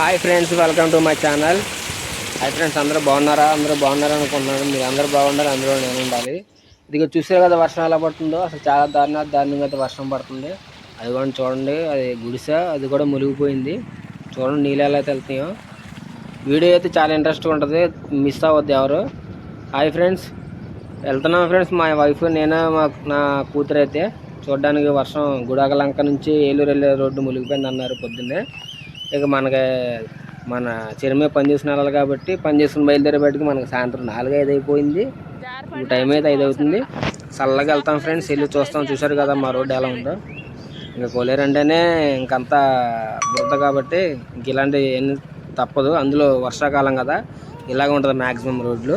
Hi friends welcome to my channel hi friends అందరూ బాగున్నారా? అందరూ బాగున్నారా అనుకుంటున్నాను. మీరు అందరూ బాగున్నారు అందరూ నేను ఉండాలి. ఇదిగో చూసారు కదా వర్షం ఎలా పడుతుందో? అసలు చాలా దారుణ దారుణంగా అయితే వర్షం పడుతుంది. అది కూడా చూడండి అది గుడిసె అది కూడా మునిగిపోయింది. చూడండి నీళ్ళు ఎలా అయితే వెళ్తున్నాయో. వీడియో అయితే చాలా ఇంట్రెస్ట్గా ఉంటుంది మిస్ అవ్వద్దు ఎవరు. హాయ్ ఫ్రెండ్స్ వెళ్తున్నాం ఫ్రెండ్స్ మా వైఫ్ నేను మా నా కూతురు అయితే చూడడానికి వర్షం గుడాకలంక నుంచి ఏలూరు వెళ్ళే రోడ్డు మునిగిపోయింది అన్నారు పొద్దున్నే. ఇక మనకి మన చిరమే పనిచేసిన వాళ్ళు కాబట్టి పని చేసుకుని బయలుదేరే బయటకు మనకి సాయంత్రం నాలుగు ఐదు అయిపోయింది టైం అయితే ఐదు అవుతుంది. చల్లగా వెళ్తాం ఫ్రెండ్స్. వెళ్ళి చూస్తాం. చూసారు కదా మా రోడ్డు ఎలా ఉందో. ఇంకా కోలేరు అంటేనే ఇంకంతా బురద కాబట్టి ఇంక ఇలాంటి ఏం తప్పదు. అందులో వర్షాకాలం కదా. ఇలాగ ఉంటుంది మ్యాక్సిమం రోడ్లు.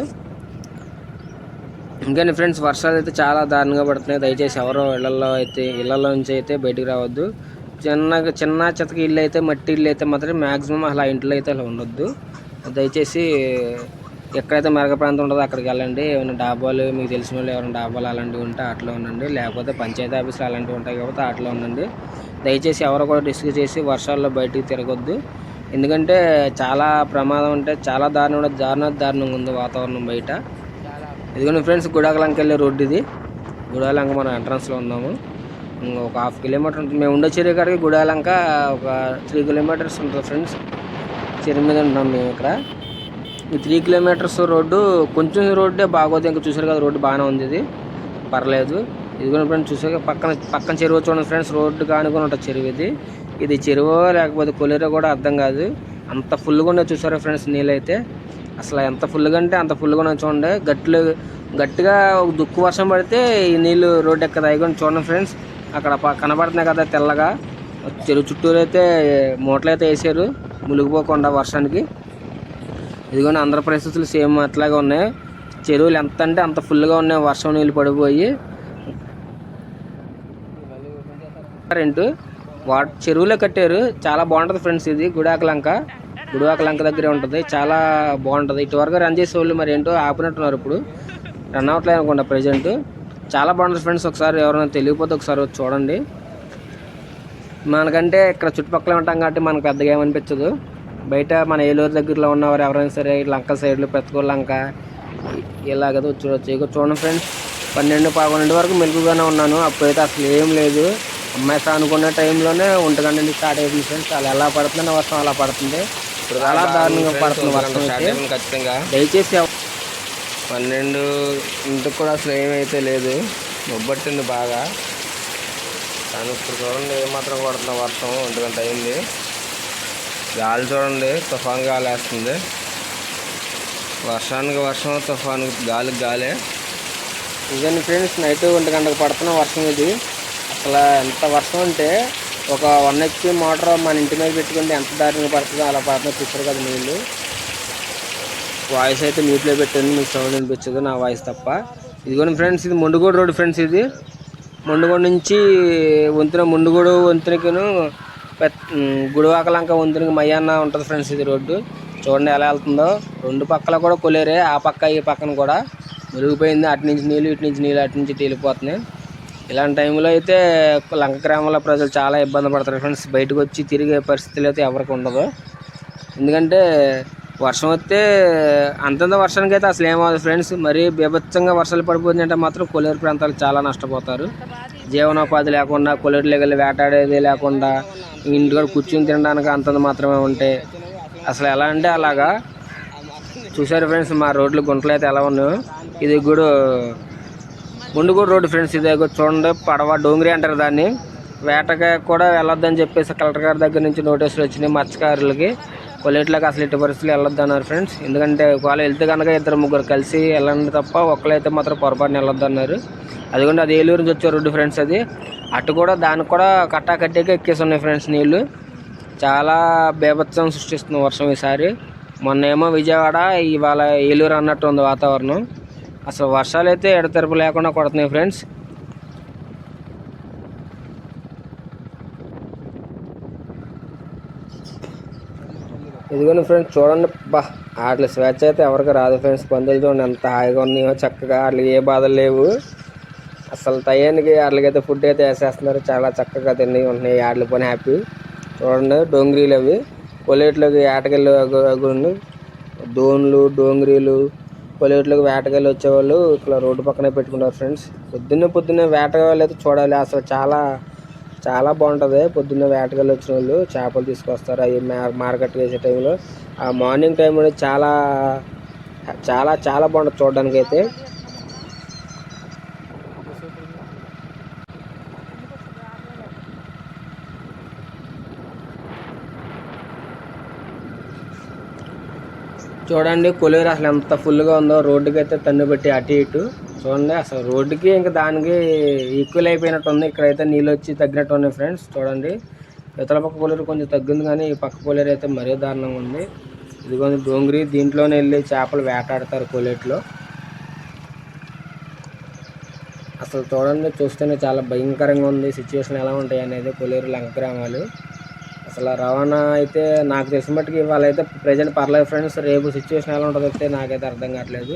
ఇంకేంటి ఫ్రెండ్స్? వర్షాలు అయితే చాలా దారుణంగా పడుతున్నాయి. దయచేసి ఎవరో ఇళ్ళలో అయితే ఇళ్ళలో నుంచి అయితే బయటికి రావద్దు. చిన్నగా చిన్న చితక ఇల్లు అయితే మట్టి ఇల్లు అయితే మాత్రం మ్యాక్సిమం అలా ఇంట్లో అయితే అలా ఉండొద్దు. దయచేసి ఎక్కడైతే మెరగ ప్రాంతం ఉంటుందో అక్కడికి వెళ్ళండి. ఏమైనా డాబాలు మీకు తెలిసిన వాళ్ళు ఎవరైనా డాబాలు అలాంటివి ఉంటే అట్లా ఉండండి. లేకపోతే పంచాయతీ ఆఫీసులు అలాంటివి ఉంటాయి కాబట్టి అట్లా ఉండండి. దయచేసి ఎవరు కూడా రిస్క్ చేసి వర్షాల్లో బయటికి తిరగొద్దు. ఎందుకంటే చాలా ప్రమాదం అంటే చాలా దారుణంగా దారుణ దారుణంగా ఉంది వాతావరణం బయట. ఇదిగోండి ఫ్రెండ్స్ గుడాకలంకి వెళ్ళే రోడ్డు ఇది. గుడాకలంక మనం ఎంట్రన్స్లో ఉన్నాము. ఒక హాఫ్ కిలోమీటర్ ఉంటుంది. మేము ఉండే చెరువు కాడికి గుడాలంక ఒక త్రీ కిలోమీటర్స్ ఉంటుంది ఫ్రెండ్స్. చెరువు మీద ఉన్నాం మేము ఇక్కడ. ఈ త్రీ కిలోమీటర్స్ రోడ్డు కొంచెం రోడ్డే బాగోదు. ఇంకా చూసారు కదా రోడ్డు బాగానే ఉంది ఇది. పర్లేదు. ఇదిగోండి ఫ్రెండ్స్ చూసారు పక్కన పక్కన చెరువు చూడండి ఫ్రెండ్స్. రోడ్డు కానుకొని ఉంటుంది చెరువు ఇది. ఇది చెరువు లేకపోతే కొలేరో కూడా అర్థం కాదు. అంత ఫుల్గా ఉండే చూసారా ఫ్రెండ్స్ నీళ్ళైతే. అసలు ఎంత ఫుల్గా అంటే అంత ఫుల్గా ఉన్నాయి చూడండి. గట్లు గట్టిగా ఒక దుక్కు వర్షం పడితే ఈ నీళ్ళు రోడ్డు ఎక్కడ అయిపోయి చూడండి ఫ్రెండ్స్. అక్కడ కనబడుతున్నాయి కదా తెల్లగా. చెరువు చుట్టూరు అయితే మూటలు అయితే వేసారు. మునిగిపోకుండా వర్షానికి. ఇదిగోని ఆంధ్ర పరిస్థితులు సేమ్ అట్లాగే ఉన్నాయి. చెరువులు ఎంత అంటే అంత ఫుల్గా ఉన్నాయి. వర్షం నీళ్ళు పడిపోయి. రెంట్ వాట్ చెరువులో కట్టారు. చాలా బాగుంటుంది ఫ్రెండ్స్ ఇది. గుడాకలంక గుడివాకలంక దగ్గరే ఉంటుంది. చాలా బాగుంటుంది. ఇటువరకు రన్ చేసే వాళ్ళు మరి ఏంటో ఆపినట్టున్నారు ఇప్పుడు. రన్ అవ్వట్లేదు అనుకుంటా ప్రజెంట్. చాలా బాగుంటుంది ఫ్రెండ్స్. ఒకసారి ఎవరైనా తెలియకపోతే ఒకసారి వచ్చి చూడండి. మనకంటే ఇక్కడ చుట్టుపక్కల ఉంటాం కాబట్టి మనకు పెద్దగా ఏమనిపించదు బయట మన ఏలూరు దగ్గరలో ఉన్నవారు ఎవరైనా సరే లంక సైడ్లు పెత్తకూరు లంక ఇలాగ చూడొచ్చు. ఇక చూడండి ఫ్రెండ్స్ పన్నెండు పదకొండు వరకు మెలుగుగానే ఉన్నాను. అప్పుడైతే అసలు ఏం లేదు. అమ్మాయి అనుకున్న టైంలోనే ఒంటి నుంచి స్టార్ట్ అయిపోయింది ఫ్రెండ్స్. అలా ఎలా పడుతుంది వర్షం అలా పడుతుంది. ఇప్పుడు చాలా దారుణంగా పడుతుంది వర్షం అయితే. ఖచ్చితంగా. దయచేసి పన్నెండు ఇంటికి కూడా అసలు ఏమైతే లేదు. బొబ్బట్టింది బాగా. కానీ ఇప్పుడు చూడండి ఏమాత్రం కొడుతున్న వర్షం ఒంటి గంట అయింది. గాలి చూడండి తుఫాన్ గాలి వేస్తుంది. వర్షానికి వర్షం తుఫానికి గాలికి గాలే. ఇదండి ఫ్రెండ్స్ నైట్ ఒంటి గంటకు పడుతున్న వర్షం ఇది. అసలు ఎంత వర్షం అంటే ఒక వన్ హెచ్పి మోటార్ మన ఇంటి మీద పెట్టుకుంటే ఎంత దారిని పడుతుందో అలా పడుతుందో చూసారు కదా నీళ్ళు. వాయిస్ అయితే మ్యూట్లో పెట్టండి మీకు సౌండ్ వినిపించదు నా వాయిస్ తప్ప. ఇదిగోండి ఫ్రెండ్స్ ఇది మొండుగోడు రోడ్ ఫ్రెండ్స్ ఇది. మొండుగోడు నుంచి వంతెన మొండుగోడు వంతెనకిను గుడివాకలంక వంతెనకి మయాన్న ఉంటుంది ఫ్రెండ్స్ ఇది రోడ్డు. చూడండి ఎలా వెళ్తుందో. రెండు పక్కల కూడా కొలేరే ఆ పక్క ఈ పక్కన కూడా. మురిగిపోయింది అటు నుంచి నీళ్ళు ఇటు నుంచి నీళ్ళు అటు నుంచి తేలిపోతున్నాయి. ఇలాంటి టైంలో అయితే లంక గ్రామంలో ప్రజలు చాలా ఇబ్బంది పడతారు ఫ్రెండ్స్ బయటకు వచ్చి తిరిగే పరిస్థితులు అయితే ఎవరికి ఉండదు ఎందుకంటే వర్షం వస్తే అంతంత వర్షానికి అయితే అసలు ఏమవుతుంది ఫ్రెండ్స్. మరీ బీభత్సంగా వర్షాలు పడిపోతుందంటే మాత్రం కొలేరు ప్రాంతాలు చాలా నష్టపోతారు. జీవనోపాధి లేకుండా కొలేరు వెళ్ళి వేటాడేది లేకుండా ఇంటికాడ కూర్చుని తినడానికి అంతంత మాత్రమే ఉంటే అసలు ఎలా అంటే అలాగా. చూసారు ఫ్రెండ్స్ మా రోడ్లు గుంటలు అయితే ఎలా ఉన్నాయో. ఇది కూడా గుండుగూడు రోడ్డు ఫ్రెండ్స్ ఇది ఇదిగో చూడండి పడవ డోంగిరి అంటారు దాన్ని. వేటకి కూడా వెళ్ళొద్దని చెప్పేసి కలెక్టర్ గారి దగ్గర నుంచి నోటీసులు వచ్చినాయి మత్స్యకారులకి. కొలేట్లోకి అసలు ఎట్టి పరిస్థితులు వెళ్ళొద్దు అన్నారు ఫ్రెండ్స్ ఎందుకంటే ఒకవేళ వెళ్తే కనుక ఇద్దరు ముగ్గురు కలిసి వెళ్ళండి తప్ప ఒక్కరైతే మాత్రం పొరపాటున వెళ్ళొద్దు అన్నారు అదిగోండి అది ఏలూరు నుంచి వచ్చే రోడ్డు ఫ్రెండ్స్ అది. అటు కూడా దానికి కూడా కట్టా కట్టేకి ఎక్కేసి ఉన్నాయి ఫ్రెండ్స్ నీళ్ళు. చాలా బీభత్సం సృష్టిస్తుంది వర్షం ఈసారి. మొన్నేమో విజయవాడ ఇవాళ ఏలూరు అన్నట్టు ఉంది వాతావరణం. అసలు వర్షాలు అయితే ఎడతెరపు లేకుండా కొడుతున్నాయి ఫ్రెండ్స్ ఇదిగోండి ఫ్రెండ్స్ చూడండి బా వాటి స్వేచ్ఛ అయితే ఎవరికి రాదు ఫ్రెండ్స్ పందులు చూడండి ఎంత హాయిగా ఉన్నాయో చక్కగా వాటికి ఏ బాధలు లేవు. అసలు టయానికి వాటికైతే ఫుడ్ అయితే వేసేస్తున్నారు. చాలా చక్కగా తిని ఉంటున్నాయి వాటి పని హ్యాపీ చూడండి డోంగ్రీలు అవి. కొలేట్లోకి వేటకెళ్ళు దోన్లు డోంగ్రీలు. కొలేట్లోకి వేటకెళ్ళి వచ్చేవాళ్ళు ఇట్లా రోడ్డు పక్కనే పెట్టుకుంటారు ఫ్రెండ్స్ పొద్దున్నే పొద్దున్నే వేటగాళ్ళు అయితే చూడాలి అసలు చాలా చాలా బాగుంటుంది. పొద్దున్నే వేటకెళ్ళి వచ్చిన వాళ్ళు చేపలు తీసుకొస్తారు. అవి మార్కెట్ వేసే టైంలో. ఆ మార్నింగ్ టైం అనేది చాలా చాలా చాలా బాగుంటుంది చూడడానికి అయితే చూడండి కొలేరు అసలు ఎంత ఫుల్గా ఉందో. రోడ్డుకి అయితే తన్ను పెట్టి అటు ఇటు. చూడండి అసలు రోడ్డుకి ఇంకా దానికి ఈక్వల్ అయిపోయినట్టు ఉంది ఇక్కడైతే నీళ్ళు వచ్చి తగ్గినట్టు ఉన్నాయి ఫ్రెండ్స్ చూడండి. ఇతర పక్క కొలేరు కొంచెం తగ్గింది కానీ ఈ పక్క కొలేరు అయితే మరీ దారుణంగా ఉంది. ఇదిగోండి డోంగిరి దీంట్లోనే వెళ్ళి చేపలు వేటాడతారు కొలేట్లో అసలు చూడండి చూస్తేనే చాలా భయంకరంగా ఉంది. సిచ్యువేషన్ ఎలా ఉంటాయి అనేది కొలేరు లంక గ్రామాలు అసలు రవాణా అయితే నాకు తెలిసిన మట్టుకి వాళ్ళైతే ప్రజెంట్ పర్లేదు ఫ్రెండ్స్ రేపు సిచ్యువేషన్ ఎలా ఉంటుందో అయితే నాకైతే అర్థం కావట్లేదు.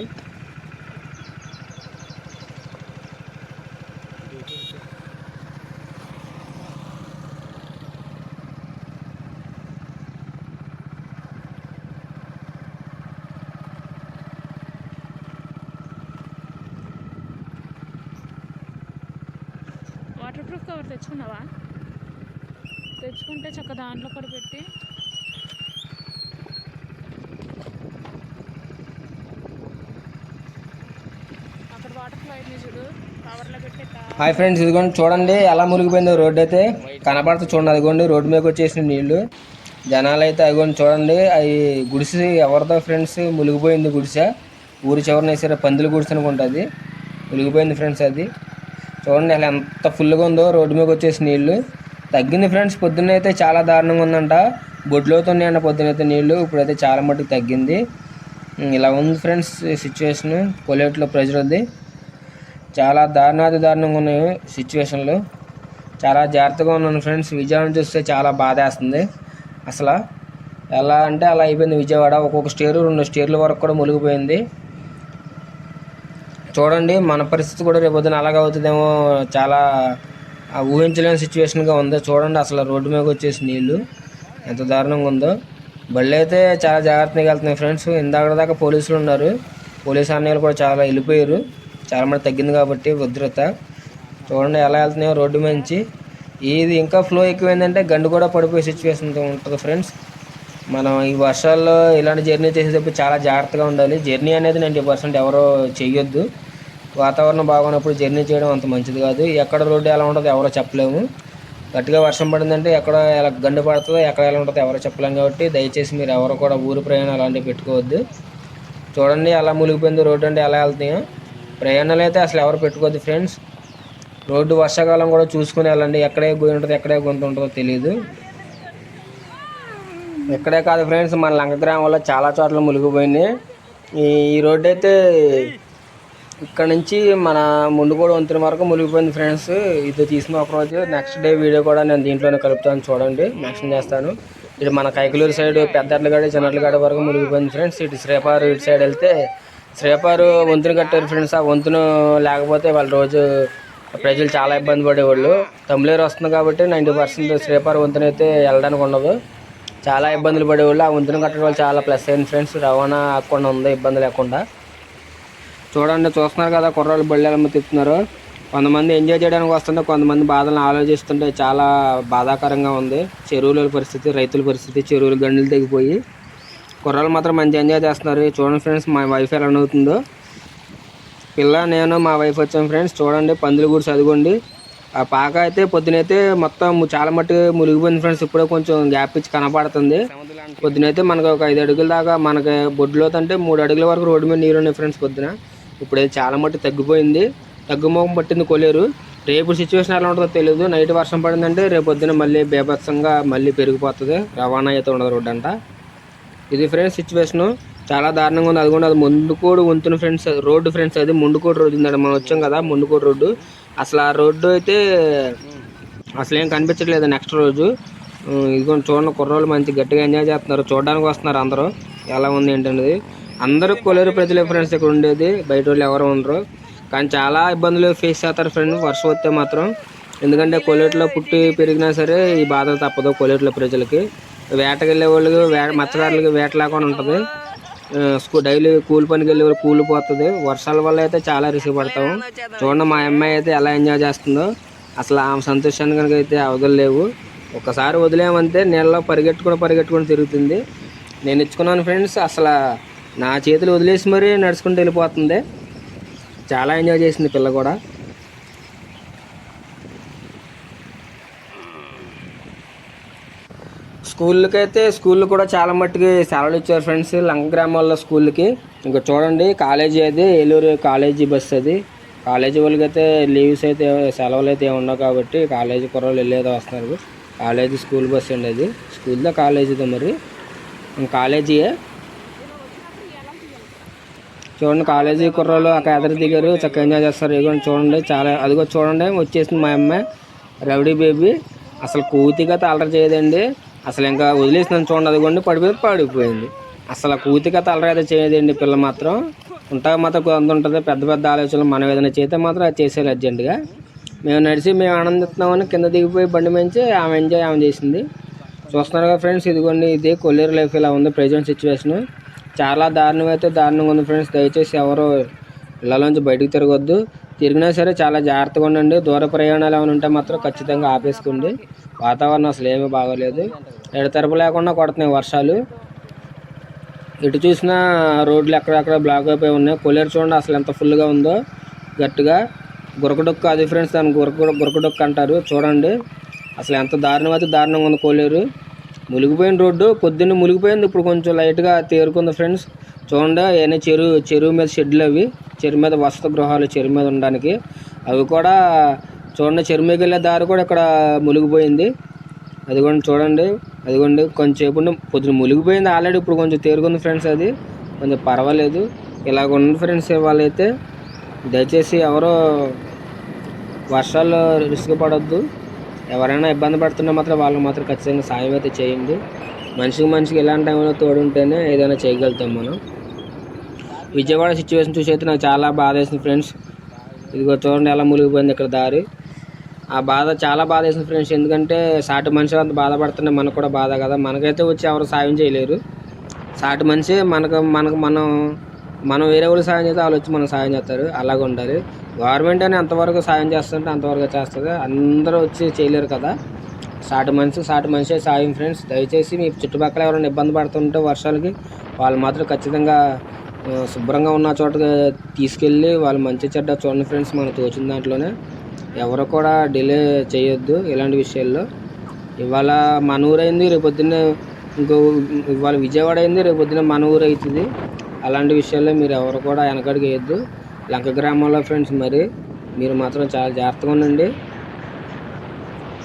వాటర్ ప్రూఫ్ కవర్ తెచ్చుకున్నావా? తెచ్చుకుంటే చక్క దాంట్లో కూడా పెట్టి. హాయ్ ఫ్రెండ్స్ ఇదిగోండి చూడండి ఎలా మునిగిపోయిందో రోడ్డు అయితే. కనపడుతూ చూడండి అదిగోండి రోడ్డు మీదకి వచ్చేసిన నీళ్ళు. జనాలు అయితే అదిగోండి చూడండి అవి గుడిసె ఎవరితో ఫ్రెండ్స్ మునిగిపోయింది గుడిసె. ఊరి చివరిన వేసారు పందులు గుడిసె అనుకుంటుంది మునిగిపోయింది ఫ్రెండ్స్ అది. చూడండి అలా ఎంత ఫుల్గా ఉందో రోడ్డు మీద వచ్చేసి నీళ్ళు తగ్గింది ఫ్రెండ్స్ పొద్దున్న అయితే చాలా దారుణంగా ఉందంట. బొడ్లోతో పొద్దున అయితే నీళ్ళు ఇప్పుడైతే చాలా మట్టుకు తగ్గింది. ఇలా ఉంది ఫ్రెండ్స్ సిచ్యువేషన్ పొలేట్లో ప్రెజర్ ఉంది. చాలా దారుణాది దారుణంగా ఉన్నాయి సిచ్యువేషన్లు చాలా జాగ్రత్తగా ఉన్నాను ఫ్రెండ్స్ విజయవాడ చూస్తే చాలా బాధేస్తుంది. అసలు ఎలా అంటే అలా అయిపోయింది విజయవాడ. ఒక్కొక్క స్టేరు రెండు స్టేర్ల వరకు కూడా మునిగిపోయింది. చూడండి మన పరిస్థితి కూడా రేపు పొద్దున అలాగే అవుతుందేమో చాలా ఊహించలేని సిచ్యువేషన్గా ఉంది. చూడండి అసలు రోడ్డు మీద వచ్చేసి నీళ్ళు ఎంత దారుణంగా ఉందో. బళ్ళు అయితే చాలా జాగ్రత్తగా వెళ్తున్నాయి ఫ్రెండ్స్ ఇందాక దాకా పోలీసులు ఉన్నారు. పోలీసు అన్నయ్యలు కూడా చాలా వెళ్ళిపోయారు. చాలా మంది తగ్గింది కాబట్టి ఉధృత. చూడండి ఎలా వెళ్తున్నాయో రోడ్డు నుంచి. ఇది ఇంకా ఫ్లో ఎక్కువైందంటే గండు కూడా పడిపోయే సిచ్యువేషన్ ఉంటుంది ఫ్రెండ్స్ మనం ఈ వర్షాల్లో ఇలాంటి జర్నీ చేసేటప్పుడు చాలా జాగ్రత్తగా ఉండాలి. జర్నీ అనేది నైంటీ పర్సెంట్ ఎవరో చేయొద్దు వాతావరణం బాగున్నప్పుడు జర్నీ చేయడం అంత మంచిది కాదు. ఎక్కడ రోడ్డు ఎలా ఉంటుందో ఎవరో చెప్పలేము. గట్టిగా వర్షం పడిందంటే ఎక్కడ ఎలా గండు పడుతుందో ఎక్కడ ఎలా ఉంటుందో ఎవరో చెప్పలేము కాబట్టి దయచేసి మీరు ఎవరు కూడా ఊరు ప్రయాణం అలాంటివి పెట్టుకోవద్దు. చూడండి ఎలా మునిగిపోయింది రోడ్డు అంటే ఎలా వెళ్తున్నాయో. ప్రయాణాలు అయితే అసలు ఎవరు పెట్టుకోవద్దు ఫ్రెండ్స్. రోడ్డు వర్షాకాలం కూడా చూసుకుని వెళ్ళండి. ఎక్కడే గోయి ఉంటుందో ఎక్కడే గుంత ఉంటుందో తెలియదు ఇక్కడే కాదు ఫ్రెండ్స్ మన లంక గ్రామంలో చాలా చోట్ల మునిగిపోయినాయి. ఈ ఈ రోడ్డు అయితే ఇక్కడ నుంచి మన ముందుగోడ వంతుని వరకు మునిగిపోయింది ఫ్రెండ్స్. ఇది తీసిన ఒక రోజు నెక్స్ట్ డే వీడియో కూడా నేను దీంట్లోనే కలుపుతాను చూడండి. మెన్షన్ చేస్తాను. ఇటు మన కైకలూరు సైడ్ పెద్దట్లగాడ చిన్నట్లగాడ వరకు మునిగిపోయింది ఫ్రెండ్స్. ఇటు శ్రీపారు ఇటు సైడ్ వెళ్తే శ్రీపారు వంతుని కట్టారు ఫ్రెండ్స్. ఆ వంతును లేకపోతే వాళ్ళ రోజు ప్రజలు చాలా ఇబ్బంది పడేవాళ్ళు. తమిళేరు వస్తుంది కాబట్టి నైంటీ పర్సెంట్ శ్రీపారు వంతున అయితే వెళ్ళడానికి ఉండదు. చాలా ఇబ్బందులు పడేవాళ్ళు. ఆ వంతున కట్టడం వల్ల చాలా ప్లస్ అయింది ఫ్రెండ్స్. రవాణా ఆకుండా ఉంది ఇబ్బంది లేకుండా. చూడండి చూస్తున్నారు కదా కుర్రాళ్ళు బళ్ళెలమ్మ తిప్పుతున్నారు. కొంతమంది ఎంజాయ్ చేయడానికి వస్తుంటే కొంతమంది బాధలను ఆలోచిస్తుంటే చాలా బాధాకరంగా ఉంది. చెరువుల పరిస్థితి రైతుల పరిస్థితి చెరువులు గండులు తెగిపోయి. కుర్రాళ్ళు మాత్రం మంచి ఎంజాయ్ చేస్తున్నారు. చూడండి ఫ్రెండ్స్ మా వైఫ్ ఎలా అవుతుందో పిల్ల నేను మా వైఫ్ వచ్చాం ఫ్రెండ్స్ చూడండి పందులు కూడా చదువుకోండి. ఆ పాక అయితే పొద్దునైతే మొత్తం చాలా మట్టుకు మునిగిపోయింది ఫ్రెండ్స్ ఇప్పుడే కొంచెం గ్యాప్ ఇచ్చి కనపడుతుంది. పొద్దునైతే మనకు ఒక ఐదు అడుగుల దాకా మనకి బొడ్డులో అంటే మూడు అడుగుల వరకు రోడ్డు మీద నీరు ఉన్నాయి ఫ్రెండ్స్ పొద్దున. ఇప్పుడైతే చాలా మట్టు తగ్గిపోయింది. తగ్గుమోహం పట్టింది కొలేరు. రేపు సిచ్యువేషన్ ఎలా ఉంటుందో తెలియదు నైట్ వర్షం పడిందంటే రేపు పొద్దున మళ్ళీ బేభత్సంగా మళ్ళీ పెరిగిపోతుంది. రవాణా అయితే ఉండదు రోడ్డు అంట ఇది ఫ్రెండ్స్ సిచ్యువేషను చాలా దారుణంగా ఉంది. అది కూడా అది ముందుకోడు వంతున ఫ్రెండ్స్ రోడ్డు ఫ్రెండ్స్ అది. ముందుకోడు రోడ్డు ఉందండి మనం వచ్చాం కదా ముందుకోడు రోడ్డు. అసలు ఆ రోడ్డు అయితే అసలు ఏం కనిపించట్లేదు నెక్స్ట్ రోజు. ఇదిగోండి చూడండి కుర్రోళ్ళు మంచి గట్టిగా ఎంజాయ్ చేస్తున్నారు. చూడడానికి వస్తున్నారు అందరూ. ఎలా ఉంది ఏంటనేది. అందరూ కొలేరు ప్రజలే ఫ్రెండ్స్ ఇక్కడ ఉండేది. బయట వాళ్ళు ఎవరు ఉండరు. కానీ చాలా ఇబ్బందులు ఫేస్ చేస్తారు ఫ్రెండ్స్ వర్షం వస్తే మాత్రం. ఎందుకంటే కొలేట్లో పుట్టి పెరిగినా సరే ఈ బాధ తప్పదు కొలేట్లో ప్రజలకి. వేటకి వెళ్ళే వాళ్ళకి వే మత్స్యకారులకి వేట లేకుండా ఉంటుంది. స్కూ డైలీ కూలి పనికి వెళ్ళే వాళ్ళు కూలిపోతుంది వర్షాల వల్ల అయితే చాలా రిసీవ్ పడతాము చూడండి మా అమ్మాయి అయితే ఎలా ఎంజాయ్ చేస్తుందో. అసలు ఆమె సంతోషాన్ని కనుక అయితే అవగలేవు ఒకసారి వదిలేమంటే నీళ్ళలో పరిగెట్టుకుని పరిగెట్టుకుని తిరుగుతుంది. నేను ఇచ్చుకున్నాను ఫ్రెండ్స్ అసలు నా చేతులు వదిలేసి మరీ నడుచుకుంటూ వెళ్ళిపోతుంది. చాలా ఎంజాయ్ చేసింది పిల్ల కూడా. స్కూళ్ళకి అయితే స్కూళ్ళు కూడా చాలా మట్టుకి సెలవులు ఇచ్చారు ఫ్రెండ్స్ లంక గ్రామాల్లో స్కూల్కి ఇంకా చూడండి కాలేజీ అది ఏలూరు కాలేజీ బస్ అది. కాలేజీ వాళ్ళకి అయితే లీవ్స్ అయితే సెలవులు అయితే ఏమి కాబట్టి కాలేజీ కుర్రోళ్ళు వెళ్ళేదో వస్తున్నారు కాలేజీ స్కూల్ బస్ అండి అది. స్కూల్దో కాలేజీదో మరి. కాలేజీయే. చూడండి కాలేజీ కుర్రోళ్ళు అక్కడ ఎదురు దిగారు చక్కగా ఎంజాయ్ చేస్తారు. ఇదిగోండి చూడండి చాలా అదిగో చూడండి వచ్చేసింది మా అమ్మాయి రౌడీ బేబీ. అసలు కూతిగా తలర చేయదండి. అసలు ఇంకా వదిలేసినాను చూడండి అదిగోండి పడిపోయి పడిపోయింది. అసలు కూతిగా తలర అయితే చేయదండి పిల్ల మాత్రం. ఉంటా మాత్రం కొంత ఉంటుంది పెద్ద పెద్ద ఆలోచనలు మనం ఏదైనా చేస్తే మాత్రం అది చేసేయాలి అర్జెంటుగా. మేము నడిచి మేము ఆనందిస్తున్నామని కింద దిగిపోయి బండి మంచి ఆమె ఎంజాయ్ ఆమె చేసింది. చూస్తున్నారు ఫ్రెండ్స్ ఇదిగోండి ఇది కొల్లేరు లైఫ్ ఇలా ఉంది ప్రజెంట్ సిచ్యువేషను చాలా దారుణం అయితే దారుణంగా ఉంది ఫ్రెండ్స్ దయచేసి ఎవరు ఇళ్ళలోంచి బయటకు తిరగొద్దు. తిరిగినా సరే చాలా జాగ్రత్తగా ఉండండి. దూర ప్రయాణాలు ఏమైనా ఉంటే మాత్రం ఖచ్చితంగా ఆపేసుకోండి. వాతావరణం అసలు ఏమీ బాగోలేదు. ఎడతెరపు లేకుండా కొడుతున్నాయి వర్షాలు. ఎటు చూసినా రోడ్లు ఎక్కడెక్కడ బ్లాక్ అయిపోయి ఉన్నాయి. కొలేరు చూడండి అసలు ఎంత ఫుల్గా ఉందో. గట్టిగా. గురకడొక్క అది ఫ్రెండ్స్ దాని గురక గురకడొక్క అంటారు. చూడండి. అసలు ఎంత దారుణం అయితే దారుణంగా ఉంది కోలేరు. మునిగిపోయిన రోడ్డు పొద్దున్న మునిగిపోయింది. ఇప్పుడు కొంచెం లైట్గా తేరుకుంది ఫ్రెండ్స్ చూడండి అవన్నీ చెరువు చెరువు మీద షెడ్లు అవి. చెరువు మీద వసతి గృహాలు చెరువు మీద ఉండడానికి. అవి కూడా చూడండి చెరువు మీద వెళ్ళే దారి కూడా ఇక్కడ మునిగిపోయింది. అదిగోండి చూడండి. అదిగోండి కొంచెంసేపు పొద్దున మునిగిపోయింది ఆల్రెడీ ఇప్పుడు కొంచెం తేరుకుంది ఫ్రెండ్స్ అది. కొంచెం పర్వాలేదు. ఇలాగ ఉంది ఫ్రెండ్స్ వాళ్ళైతే దయచేసి ఎవరో వర్షాల్లో రిస్క్ పడొద్దు. ఎవరైనా ఇబ్బంది పడుతున్నా మాత్రం వాళ్ళకి మాత్రం ఖచ్చితంగా సాయం అయితే చేయండి. మనిషికి మనిషికి ఎలాంటి టైంలో తోడుంటేనే ఏదైనా చేయగలుగుతాం మనం. విజయవాడ సిచ్యువేషన్ చూసి అయితే నాకు చాలా బాధ వేసింది ఫ్రెండ్స్ ఇదిగో చూడండి ఎలా మునిగిపోయింది ఇక్కడ దారి. ఆ బాధ చాలా బాధ వేసింది ఫ్రెండ్స్ ఎందుకంటే సాటి మనిషి అంత బాధపడుతుంటే మనకు కూడా బాధ కదా. మనకైతే వచ్చి ఎవరు సాయం చేయలేరు. సాటి మనిషి మనకు మనకు మనం మనం వేరే వాళ్ళు సాయం చేస్తే వాళ్ళు వచ్చి మనం సాయం చేస్తారు. అలాగ ఉండాలి గవర్నమెంట్ అని ఎంతవరకు సాయం చేస్తుంటే అంతవరకు చేస్తుంది. అందరూ వచ్చి చేయలేరు కదా. సాటి మనిషి సాటి మనిషే సాయం ఫ్రెండ్స్. దయచేసి మీ చుట్టుపక్కల ఎవరైనా ఇబ్బంది పడుతుంటే వర్షాలకి వాళ్ళు మాత్రం ఖచ్చితంగా శుభ్రంగా ఉన్న చోట తీసుకెళ్ళి వాళ్ళు మంచి చెడ్డ చూడండి ఫ్రెండ్స్ మనకు తోచిన దాంట్లోనే. ఎవరు కూడా డిలే చేయొద్దు ఇలాంటి విషయాల్లో. ఇవాళ మన ఊరైంది అయింది రేపు ఇంకో ఇవాళ విజయవాడ అయింది రేపు మన ఊరు అవుతుంది. అలాంటి విషయాల్లో మీరు ఎవరు కూడా వెనకడికి వేయద్దు. లంక గ్రామంలో ఫ్రెండ్స్ మరి మీరు మాత్రం చాలా జాగ్రత్తగా ఉండండి.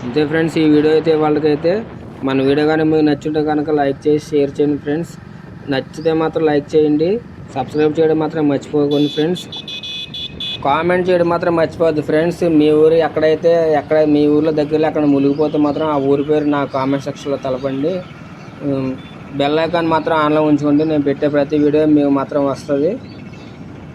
అంతే ఫ్రెండ్స్ ఈ వీడియో అయితే వాళ్ళకైతే మన వీడియో కానీ మీకు నచ్చుంటే కనుక లైక్ చేసి షేర్ చేయండి ఫ్రెండ్స్. నచ్చితే మాత్రం లైక్ చేయండి. సబ్స్క్రైబ్ చేయడం మాత్రం మర్చిపోకండి ఫ్రెండ్స్. కామెంట్ చేయడం మాత్రం మర్చిపోద్దు ఫ్రెండ్స్. మీ ఊరు ఎక్కడైతే ఎక్కడ మీ ఊర్లో దగ్గరలో అక్కడ మునిగిపోతే మాత్రం ఆ ఊరి పేరు నా కామెంట్ సెక్షన్లో తెలపండి. ఉమ్, బెల్ ఐకాన్ మాత్రం ఆన్లో ఉంచుకోండి. నేను పెట్టే ప్రతి వీడియో మీకు మాత్రం వస్తుంది.